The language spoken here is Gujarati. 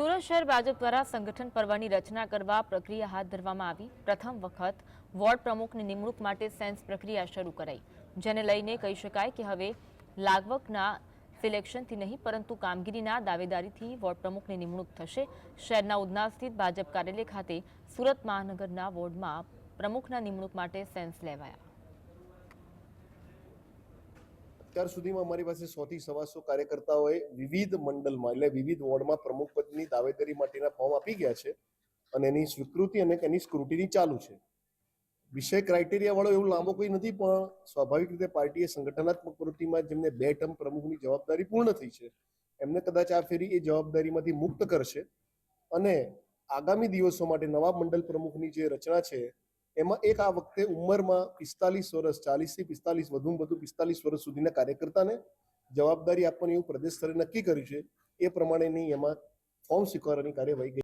સુરત શહેર ભાજપ દ્વારા સંગઠન પર્વની રચના કરવા પ્રક્રિયા હાથ ધરવામાં આવી. પ્રથમ વખત વોર્ડ પ્રમુખની નિમણૂક માટે સેન્સ પ્રક્રિયા શરૂ કરાઈ. જેને લઈને કહી શકાય કે હવે લાગવકના સિલેક્શનથી નહીં, પરંતુ કામગીરીના દાવેદારીથી વોર્ડ પ્રમુખની નિમણૂક થશે. શહેરના ઉધના સ્થિત ભાજપ કાર્યાલય ખાતે સુરત મહાનગરના વોર્ડમાં પ્રમુખના નિમણૂક માટે સેન્સ લેવાયા. અત્યાર સુધીમાં અમારી પાસે સો થી સવાસો કાર્યકર્તાઓએ વિવિધ મંડળમાં એટલે વિવિધ વોર્ડમાં પ્રમુખ પદની દાવેદારી માટેના ફોર્મ આપી ગયા છે અને એની સ્વીકૃતિ અને એની સ્ક્રુટિની ચાલુ છે. વિષય ક્રાઇટેરિયા વાળો એવું લાંબો કોઈ નથી, પણ સ્વાભાવિક રીતે પાર્ટીએ સંગઠનાત્મક પ્રવૃત્તિમાં જેમને બે ટર્મ પ્રમુખની જવાબદારી પૂર્ણ થઈ છે, એમને કદાચ આ ફેરી એ જવાબદારીમાંથી મુક્ત કરશે. અને આગામી દિવસો માટે નવા મંડળ પ્રમુખની જે રચના છે એમાં એક આ વખતે ઉંમરમાં પિસ્તાલીસ વર્ષ ચાલીસથી પિસ્તાલીસ, વધુમાં વધુ પિસ્તાલીસ વર્ષ સુધીના કાર્યકર્તાને જવાબદારી આપવાની એવું પ્રદેશ સ્તરે નક્કી કર્યું છે. એ પ્રમાણેની એમાં ફોર્મ સ્વીકારવાની કાર્યવાહી